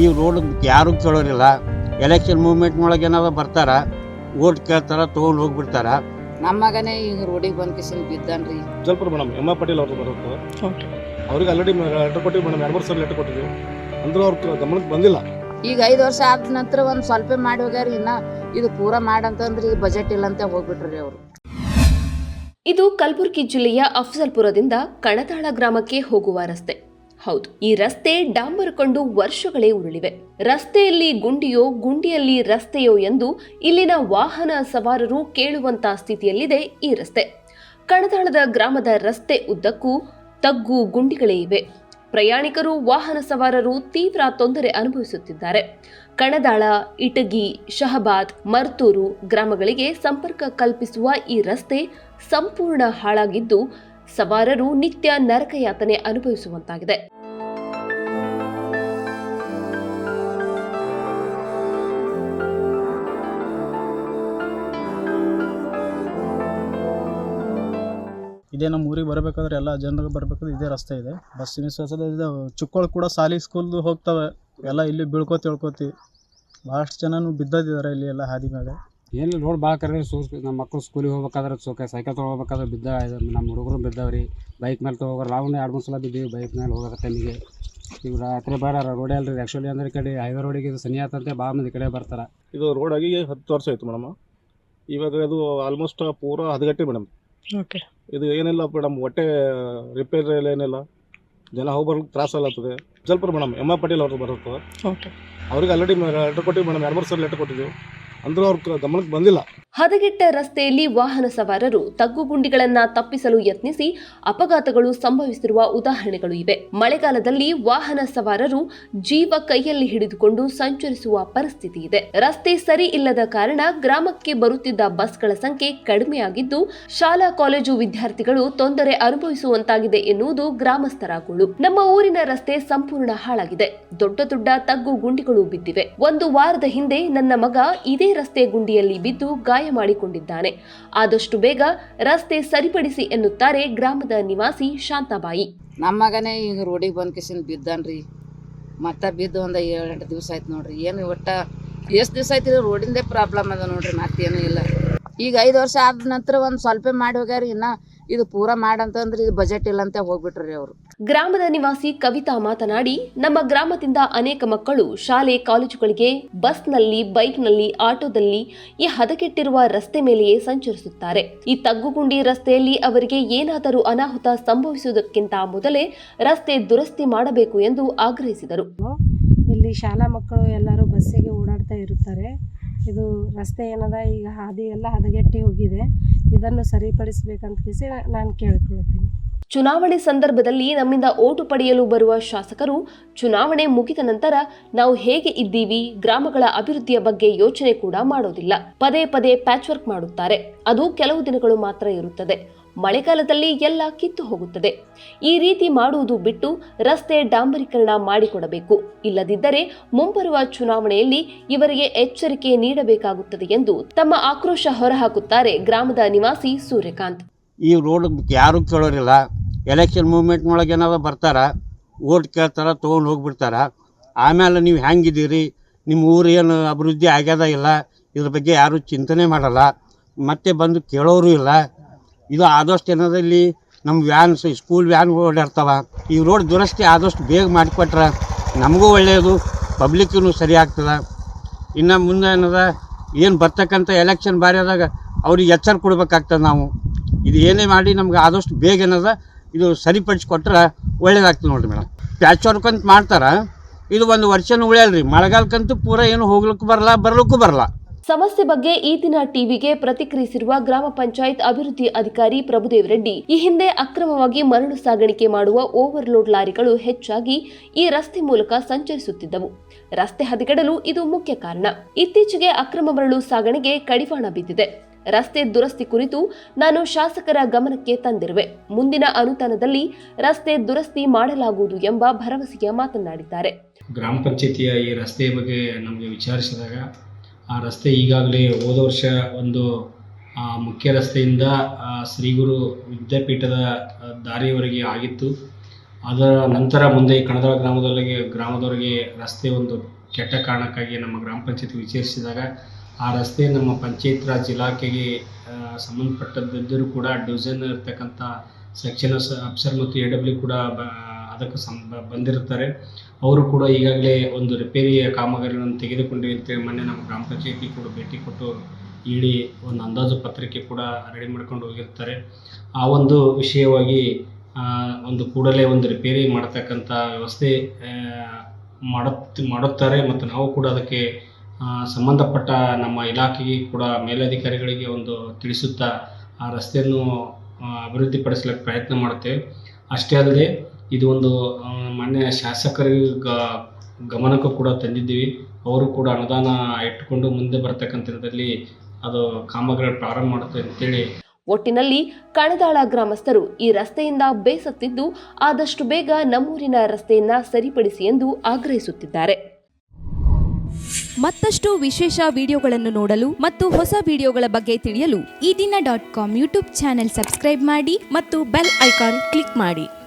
ಈ ರೋಡ್ ಯಾರೂ ಕೇಳೋರಿಲ್ಲ. Election movement ಮೂವ್ಮೆಂಟ್ನೊಳಗೆ ಏನಾದ್ರು ಬರ್ತಾರ ಓಟ್ ಕೇಳ್ತಾರ ತೊಗೊಂಡು ಹೋಗ್ಬಿಡ್ತಾರ. ನಮ್ಮ ಮಗನೇ ಈಗ ರೋಡಿಗೆ ಬಂದ್ ಕಿಸಿನ ಬಿದ್ದಾನ್ರಿ. ಸ್ವಲ್ಪ ಮೇಡಮ್ ಎಂ ಆರ್ ಪಾಟೀಲ್ ಅವ್ರದ್ದು ಬರುತ್ತೆ. ಅವ್ರಿಗೆ ಆಲ್ರೆಡಿ ಲೆಟರ್ ಕೊಟ್ಟಿವಿ ಮೇಡಮ್ ಎರಡು ಮೂರು ಸಲ ಲೆಟರ್ ಕೊಟ್ಟಿದ್ವಿ. ಅಂದ್ರೆ ಅವ್ರ ಗಮನಕ್ಕೆ ಬಂದಿಲ್ಲ. ಈಗ ಐದು ವರ್ಷ ಆದ ನಂತರ ಒಂದು ಸ್ವಲ್ಪ ಮಾಡಿ ಹೋಗ್ಯಾರ ಇನ್ನ ಇದು ಪೂರ ಮಾಡಂತಂದ್ರೆ ಈ ಬಜೆಟ್ ಇಲ್ಲ ಅಂತ ಹೋಗ್ಬಿಟ್ರಿ ಅವ್ರು. ಇದು ಕಲಬುರಗಿ ಜಿಲ್ಲೆಯ ಅಫ್ಜಲ್ಪುರದಿಂದ ಕಣತಾಳ ಗ್ರಾಮಕ್ಕೆ ಹೋಗುವ ರಸ್ತೆ. ಹೌದು, ಈ ರಸ್ತೆ ಡಾಂಬರುಕೊಂಡು ವರ್ಷಗಳೇ ಉರುಳಿವೆ. ರಸ್ತೆಯಲ್ಲಿ ಗುಂಡಿಯೋ, ಗುಂಡಿಯಲ್ಲಿ ರಸ್ತೆಯೋ ಎಂದು ಇಲ್ಲಿನ ವಾಹನ ಸವಾರರು ಕೇಳುವಂತ ಸ್ಥಿತಿಯಲ್ಲಿದೆ ಈ ರಸ್ತೆ. ಕಣದಾಳದ ಗ್ರಾಮದ ರಸ್ತೆ ಉದ್ದಕ್ಕೂ ತಗ್ಗು ಗುಂಡಿಗಳೇ ಇವೆ. ಪ್ರಯಾಣಿಕರು, ವಾಹನ ಸವಾರರು ತೀವ್ರ ತೊಂದರೆ ಅನುಭವಿಸುತ್ತಿದ್ದಾರೆ. ಕಣದಾಳ ಇಟಗಿ, ಶಹಬಾದ್, ಮರ್ತೂರು ಗ್ರಾಮಗಳಿಗೆ ಸಂಪರ್ಕ ಕಲ್ಪಿಸುವ ಈ ರಸ್ತೆ ಸಂಪೂರ್ಣ ಹಾಳಾಗಿದ್ದು, ಸವಾರರು ನಿತ್ಯ ನರಕಯಾತನೆ ಅನುಭವಿಸುವಂತಾಗಿದೆ. ಇದೇ ನಮ್ಮ ಊರಿಗೆ ಬರಬೇಕಾದ್ರೆ ಎಲ್ಲ ಜನರಿಗೆ ಬರಬೇಕಾದ್ರೆ ಇದೇ ರಸ್ತೆ ಇದೆ. ಬಸ್ಸಿನ ಸಸದ ಇದು ಚುಕ್ಕಳು ಕೂಡ ಸಾಲಿ ಸ್ಕೂಲ್ದು ಹೋಗ್ತವೆ. ಎಲ್ಲ ಇಲ್ಲಿ ಬೀಳ್ಕೊ ತಿಳ್ಕೊತಿ ಭಾಳಷ್ಟು ಜನನು ಬಿದ್ದದಿದ್ದಾರೆ ಇಲ್ಲಿ ಎಲ್ಲ ಹಾದಿ ಮ್ಯಾಗ. ಏನಿಲ್ಲ ರೋಡ್ ಭಾಳ ಕರೆ ಸೂ ನಮ್ಮ ಮಕ್ಕಳು ಸ್ಕೂಲಿಗೆ ಹೋಗ್ಬೇಕಾದ್ರೆ ಸೋಕೆ ಸೈಕಲ್ ತೊಗೊಬೇಕಾದ್ರೆ ಬಿದ್ದ ಇದು ನಮ್ಮ ಹುಡುಗರು ಬಿದ್ದಾವ್ರಿ. ಬೈಕ್ ಮೇಲೆ ತೊಗೋರು ನಾವು ಎರಡು ಮೂರು ಸಲ ಬಿದ್ದೀವಿ ಬೈಕ್ ಮೇಲೆ ಹೋಗೋ ನಿಮಗೆ ಈಗ ರಾತ್ರಿ ಬೇಡ ರೋಡ್ ಅಲ್ರಿ ಆ್ಯಕ್ಚುಲಿ ಅಂದ್ರೆ ಈ ಕಡೆ ಹೈವೇ ರೋಡಿಗೆ ಇದು ಸನಿ ಆತಂತೆ ಭಾಳ ಮಂದಿ ಕಡೆ ಬರ್ತಾರೆ. ಇದು ರೋಡ್ ಆಗಿ ಹತ್ತು ವರ್ಷ ಆಯಿತು ಮೇಡಮ್ ಇವಾಗ ಅದು ಆಲ್ಮೋಸ್ಟ್ ಪೂರ ಹದಗಟ್ಟೆ ಮೇಡಮ್ ಓಕೆ ಇದು ಏನಿಲ್ಲ ಮೇಡಮ್ ಹೊಟ್ಟೆ ರಿಪೇರ್ ಏನಿಲ್ಲ. ಜನ ಹೋಗಿ ಬರ್ಲಿಕ್ಕೆ ತ್ರಾಸ ಆಗ್ತದೆ ಜಲ್ಪುರ ಮೇಡಮ್ ಎಂ ಆರ್ ಪಾಟೀಲ್ ಅವರು ಬರುತ್ತೆ ಓಕೆ ಅವ್ರಿಗೆ ಆಲ್ರೆಡಿ ಲೆಟರ್ ಕೊಟ್ಟಿವಿ ಮೇಡಮ್ ಎರಡು ಮೂರು ಸಲ ಲೆಟರ್ ಕೊಟ್ಟಿದ್ದೀವಿ ಅಂದರೂ ಅವ್ರ ಗಮನಕ್ಕೆ ಬಂದಿಲ್ಲ. ಹದಗೆಟ್ಟ ರಸ್ತೆಯಲ್ಲಿ ವಾಹನ ಸವಾರರು ತಗ್ಗುಗುಂಡಿಗಳನ್ನ ತಪ್ಪಿಸಲು ಯತ್ನಿಸಿ ಅಪಘಾತಗಳು ಸಂಭವಿಸಿರುವ ಉದಾಹರಣೆಗಳು ಇವೆ. ಮಳೆಗಾಲದಲ್ಲಿ ವಾಹನ ಸವಾರರು ಜೀವ ಕೈಯಲ್ಲಿ ಹಿಡಿದುಕೊಂಡು ಸಂಚರಿಸುವ ಪರಿಸ್ಥಿತಿ ಇದೆ. ರಸ್ತೆ ಸರಿ ಇಲ್ಲದ ಕಾರಣ ಗ್ರಾಮಕ್ಕೆ ಬರುತ್ತಿದ್ದ ಬಸ್ಗಳ ಸಂಖ್ಯೆ ಕಡಿಮೆಯಾಗಿದ್ದು, ಶಾಲಾ ಕಾಲೇಜು ವಿದ್ಯಾರ್ಥಿಗಳು ತೊಂದರೆ ಅನುಭವಿಸುವಂತಾಗಿದೆ ಎನ್ನುವುದು ಗ್ರಾಮಸ್ಥರ ಗುಳು. ನಮ್ಮ ಊರಿನ ರಸ್ತೆ ಸಂಪೂರ್ಣ ಹಾಳಾಗಿದೆ. ದೊಡ್ಡ ದೊಡ್ಡ ತಗ್ಗು ಗುಂಡಿಗಳು ಬಿದ್ದಿವೆ. ಒಂದು ವಾರದ ಹಿಂದೆ ನನ್ನ ಮಗ ಇದೇ ರಸ್ತೆ ಗುಂಡಿಯಲ್ಲಿ ಬಿದ್ದು ಗಾಯ ಮಾಡಿಕೊಂಡಿದ್ದಾನೆ. ಆದಷ್ಟು ಬೇಗ ರಸ್ತೆ ಸರಿಪಡಿಸಿ ಎನ್ನುತ್ತಾರೆ ಗ್ರಾಮದ ನಿವಾಸಿ ಶಾಂತಾಬಾಯಿ. ನಮ್ಮ ಮಗನೇ ಈಗ ರೋಡಿಗೆ ಬಂದ್ ಕಿಸಿನ್ ಬಿದ್ದಾನ್ರಿ. ಮತ್ತ ಬಿದ್ದು ಒಂದ ಏಳು ಎಂಟು ದಿವಸ ಆಯ್ತು ನೋಡ್ರಿ. ಏನು ಒಟ್ಟ ಎಷ್ಟು ದಿವಸ ಆಯ್ತು ರೋಡಿಂದೇ ಪ್ರಾಬ್ಲಮ್ ಅದ ನೋಡ್ರಿ, ಮತ್ತೇನು ಇಲ್ಲ. ಈಗ ಐದು ವರ್ಷ ಆದ ನಂತರ ಒಂದು ಸ್ವಲ್ಪ ಮಾಡಿ ಹೋಗ್ಯಾರ, ಇನ್ನ ಇದು ಪೂರಾ ಮಾಡಂತಂದ್ರೆ ಇದು ಬಜೆಟ್ ಇಲ್ಲ ಅಂತ ಹೋಗ್ಬಿಟ್ರಿ ಅವರು. ಗ್ರಾಮದ ನಿವಾಸಿ ಕವಿತಾ ಮಾತನಾಡಿ ನಮ್ಮ ಗ್ರಾಮದಿಂದ ಅನೇಕ ಮಕ್ಕಳು ಶಾಲೆ ಕಾಲೇಜುಗಳಿಗೆ ಬಸ್ನಲ್ಲಿ ಬೈಕ್ನಲ್ಲಿ ಆಟೋದಲ್ಲಿ ಈ ಹದಗೆಟ್ಟಿರುವ ರಸ್ತೆ ಮೇಲೆಯೇ ಸಂಚರಿಸುತ್ತಾರೆ. ಈ ತಗ್ಗುಗುಂಡಿ ರಸ್ತೆಯಲ್ಲಿ ಅವರಿಗೆ ಏನಾದರೂ ಅನಾಹುತ ಸಂಭವಿಸುವುದಕ್ಕಿಂತ ಮೊದಲೇ ರಸ್ತೆ ದುರಸ್ತಿ ಮಾಡಬೇಕು ಎಂದು ಆಗ್ರಹಿಸಿದರು. ಇಲ್ಲಿ ಶಾಲಾ ಮಕ್ಕಳು ಎಲ್ಲರೂ ಬಸ್ಸಿಗೆ ಓಡಾಡ್ತಾ ಇರುತ್ತಾರೆ. ಇದು ರಸ್ತೆ ಏನದ ಈಗ ಹಾದಿ ಎಲ್ಲ ಹದಗೆಟ್ಟಿ ಹೋಗಿದೆ. ಇದನ್ನು ಸರಿಪಡಿಸಬೇಕಂತ ನಾನು ಕೇಳಿಕೊಳ್ಳುತ್ತೇನೆ ಚುನಾವಣೆ ಸಂದರ್ಭದಲ್ಲಿ ನಮ್ಮಿಂದ ಓಟು ಪಡೆಯಲು ಬರುವ ಶಾಸಕರು, ಚುನಾವಣೆ ಮುಗಿದ ನಂತರ ನಾವು ಹೇಗೆ ಇದ್ದೀವಿ, ಗ್ರಾಮಗಳ ಅಭಿವೃದ್ಧಿಯ ಬಗ್ಗೆ ಯೋಚನೆ ಕೂಡ ಮಾಡೋದಿಲ್ಲ. ಪದೇ ಪದೇ ಪ್ಯಾಚ್ ವರ್ಕ್ ಮಾಡುತ್ತಾರೆ. ಅದು ಕೆಲವು ದಿನಗಳು ಮಾತ್ರ ಇರುತ್ತದೆ. ಮಳೆಗಾಲದಲ್ಲಿ ಎಲ್ಲ ಕಿತ್ತು ಹೋಗುತ್ತದೆ. ಈ ರೀತಿ ಮಾಡುವುದು ಬಿಟ್ಟು ರಸ್ತೆ ಡಾಂಬರೀಕರಣ ಮಾಡಿಕೊಡಬೇಕು. ಇಲ್ಲದಿದ್ದರೆ ಮುಂಬರುವ ಚುನಾವಣೆಯಲ್ಲಿ ಇವರಿಗೆ ಎಚ್ಚರಿಕೆ ನೀಡಬೇಕಾಗುತ್ತದೆ ಎಂದು ತಮ್ಮ ಆಕ್ರೋಶ ಹೊರಹಾಕುತ್ತಾರೆ ಗ್ರಾಮದ ನಿವಾಸಿ ಸೂರ್ಯಕಾಂತ್. ಈ ರೋಡ್ ಯಾರೂ ಕೇಳೋರಿಲ್ಲ. ಎಲೆಕ್ಷನ್ ಮೂವ್ಮೆಂಟ್ನೊಳಗೆ ಏನಾದ್ರು ಬರ್ತಾರ? ಓಟ್ ಕೇಳ್ತಾರ? ತೊಗೊಂಡು ಹೋಗ್ಬಿಡ್ತಾರ? ಆಮೇಲೆ ನೀವು ಹೆಂಗಿದ್ದೀರಿ ನಿಮ್ಮ ಊರು ಏನು ಅಭಿವೃದ್ಧಿ ಆಗ್ಯದ ಇಲ್ಲ? ಇದ್ರ ಬಗ್ಗೆ ಯಾರೂ ಚಿಂತನೆ ಮಾಡಲ್ಲ. ಮತ್ತೆ ಬಂದು ಕೇಳೋರು ಇಲ್ಲ. ಇದು ಆದಷ್ಟು ಏನದ ನಮ್ಮ ವ್ಯಾನ್ಸ್ ಸ್ಕೂಲ್ ವ್ಯಾನ್ ಓಡಾಡ್ತಾವ ಈ ರೋಡ್ ದುರಸ್ತಿ ಆದಷ್ಟು ಬೇಗ ಮಾಡಿಕೊಟ್ರೆ ನಮಗೂ ಒಳ್ಳೆಯದು ಪಬ್ಲಿಕ್ಕೂ ಸರಿ ಆಗ್ತದೆ. ಇನ್ನು ಮುಂದೆ ಏನದ, ಏನು ಬರ್ತಕ್ಕಂಥ ಎಲೆಕ್ಷನ್ ಬಾರಿಯಾದಾಗ ಅವ್ರಿಗೆ ಎಚ್ಚರ ಕೊಡ್ಬೇಕಾಗ್ತದೆ ನಾವು. ಇದು ಏನೇ ಮಾಡಿ ನಮ್ಗೆ ಆದಷ್ಟು ಬೇಗ ಏನದ, ಇದು ಸರಿಪಡಿಸ್ಕೊಟ್ರೆ ಒಳ್ಳೇದಾಗ್ತದೆ ನೋಡಿರಿ ಮೇಡಮ್ ಪ್ಯಾಚ್ ವರ್ಕ್ ಅಂತ ಮಾಡ್ತಾರೆ, ಇದು ಒಂದು ವರ್ಷನೂ ಉಳಿಯಲ್ರಿ. ಮಳೆಗಾಲಕ್ಕಂತೂ ಪೂರ ಏನು ಹೋಗ್ಲಿಕ್ಕೂ ಬರಲ್ಲ, ಬರ್ಲಿಕ್ಕೂ ಬರಲ್ಲ. ಸಮಸ್ಯೆ ಬಗ್ಗೆ ಈ ದಿನ ಟಿವಿಗೆ ಪ್ರತಿಕ್ರಿಯಿಸಿರುವ ಗ್ರಾಮ ಪಂಚಾಯತ್ ಅಭಿವೃದ್ಧಿ ಅಧಿಕಾರಿ ಪ್ರಭುದೇವ್ ರೆಡ್ಡಿ. ಈ ಹಿಂದೆ ಅಕ್ರಮವಾಗಿ ಮರಳು ಸಾಗಾಣಿಕೆ ಮಾಡುವ ಓವರ್ಲೋಡ್ ಲಾರಿಗಳು ಹೆಚ್ಚಾಗಿ ಈ ರಸ್ತೆ ಮೂಲಕ ಸಂಚರಿಸುತ್ತಿದ್ದವು. ರಸ್ತೆ ಹದಗೆಡಲು ಇದು ಮುಖ್ಯ ಕಾರಣ. ಇತ್ತೀಚೆಗೆ ಅಕ್ರಮ ಮರಳು ಸಾಗಣೆಗೆ ಕಡಿವಾಣ ಬಿದ್ದಿದೆ. ರಸ್ತೆ ದುರಸ್ತಿ ಕುರಿತು ನಾನು ಶಾಸಕರ ಗಮನಕ್ಕೆ ತಂದಿರುವೆ. ಮುಂದಿನ ಅನುದಾನದಲ್ಲಿ ರಸ್ತೆ ದುರಸ್ತಿ ಮಾಡಲಾಗುವುದು ಎಂಬ ಭರವಸೆಯ ಮಾತನಾಡಿದ್ದಾರೆ. ಗ್ರಾಮ ಪಂಚಾಯತಿಯ ಈ ರಸ್ತೆಯ ಬಗ್ಗೆ ನಮಗೆ ವಿಚಾರಿಸಿದಾಗ ಆ ರಸ್ತೆ ಈಗಾಗಲೇ ಹೋದ ವರ್ಷ ಒಂದು ಮುಖ್ಯ ರಸ್ತೆಯಿಂದ ಶ್ರೀಗುರು ವಿದ್ಯಾಪೀಠದ ದಾರಿಯವರೆಗೆ ಆಗಿತ್ತು. ಅದರ ನಂತರ ಮುಂದೆ ಈ ಕಣದಾಳ ಗ್ರಾಮದವರಿಗೆ ಗ್ರಾಮದವರಿಗೆ ರಸ್ತೆ ಒಂದು ಕೆಟ್ಟ ಕಾರಣಕ್ಕಾಗಿ ನಮ್ಮ ಗ್ರಾಮ ಪಂಚಾಯತ್ ವಿಚಾರಿಸಿದಾಗ, ಆ ರಸ್ತೆ ನಮ್ಮ ಪಂಚಾಯತ್ ರಾಜ್ ಇಲಾಖೆಗೆ ಸಂಬಂಧಪಟ್ಟದ್ದಿದ್ದರೂ ಕೂಡ ಡಿವಿಷನ್ ಇರ್ತಕ್ಕಂಥ ಸೆಕ್ಷನ್ ಅಫ್ಸರ್ ಮತ್ತು ಎ ಡಬ್ಲ್ಯೂ ಕೂಡ ಅದಕ್ಕೆ ಸಂ ಬಂದಿರ್ತಾರೆ ಅವರು ಕೂಡ ಈಗಾಗಲೇ ಒಂದು ರಿಪೇರಿಯ ಕಾಮಗಾರಿಗಳನ್ನು ತೆಗೆದುಕೊಂಡಿವಿ ಅಂತೇಳಿ ಮೊನ್ನೆ ನಮ್ಮ ಗ್ರಾಮ ಪಂಚಾಯತಿ ಕೂಡ ಭೇಟಿ ಕೊಟ್ಟು ಹೇಳಿ ಒಂದು ಅಂದಾಜು ಪತ್ರಿಕೆ ಕೂಡ ರೆಡಿ ಮಾಡ್ಕೊಂಡು ಹೋಗಿರ್ತಾರೆ. ಆ ಒಂದು ವಿಷಯವಾಗಿ ಒಂದು ಕೂಡಲೇ ಒಂದು ರಿಪೇರಿ ಮಾಡತಕ್ಕಂಥ ವ್ಯವಸ್ಥೆ ಮಾಡುತ್ತ, ಮಾಡುತ್ತಾರೆ ಮತ್ತು ನಾವು ಕೂಡ ಅದಕ್ಕೆ ಸಂಬಂಧಪಟ್ಟ ನಮ್ಮ ಇಲಾಖೆಗೆ ಕೂಡ ಮೇಲಧಿಕಾರಿಗಳಿಗೆ ಒಂದು ತಿಳಿಸುತ್ತಾ ಆ ರಸ್ತೆಯನ್ನು ಅಭಿವೃದ್ಧಿಪಡಿಸಲಿಕ್ಕೆ ಪ್ರಯತ್ನ ಮಾಡುತ್ತೇವೆ. ಅಷ್ಟೇ ಅಲ್ಲದೆ ಇದು ಒಂದು ಮಾನ್ಯ ಶಾಸಕರಿಗೆ ಗ- ಗಮನಕ್ಕೂ ಕೂಡ ತಂದಿದ್ದೀವಿ. ಅವರು ಕೂಡ ಅನುದಾನ ಇಟ್ಟುಕೊಂಡು ಮುಂದೆ ಬರ್ತಕ್ಕಂಥ ದಿನದಲ್ಲಿ ಅದು ಕಾಮಗಾರಿ ಪ್ರಾರಂಭ ಮಾಡುತ್ತೆ ಅಂತೇಳಿ. ಒಟ್ಟಿನಲ್ಲಿ ಕಣದಾಳ ಗ್ರಾಮಸ್ಥರು ಈ ರಸ್ತೆಯಿಂದ ಬೇಸತ್ತಿದ್ದು ಆದಷ್ಟು ಬೇಗ ನಮ್ಮೂರಿನ ರಸ್ತೆಯನ್ನ ಸರಿಪಡಿಸಿ ಎಂದು ಆಗ್ರಹಿಸುತ್ತಿದ್ದಾರೆ. ಮತ್ತಷ್ಟು ವಿಶೇಷ ವಿಡಿಯೋಗಳನ್ನು ನೋಡಲು ಮತ್ತು ಹೊಸ ವಿಡಿಯೋಗಳ ಬಗ್ಗೆ ತಿಳಿಯಲು ಈ ದಿನ dot com YouTube channel subscribe ಮಾಡಿ ಮತ್ತು ಬೆಲ್ ಐಕಾನ್ ಕ್ಲಿಕ್ ಮಾಡಿ.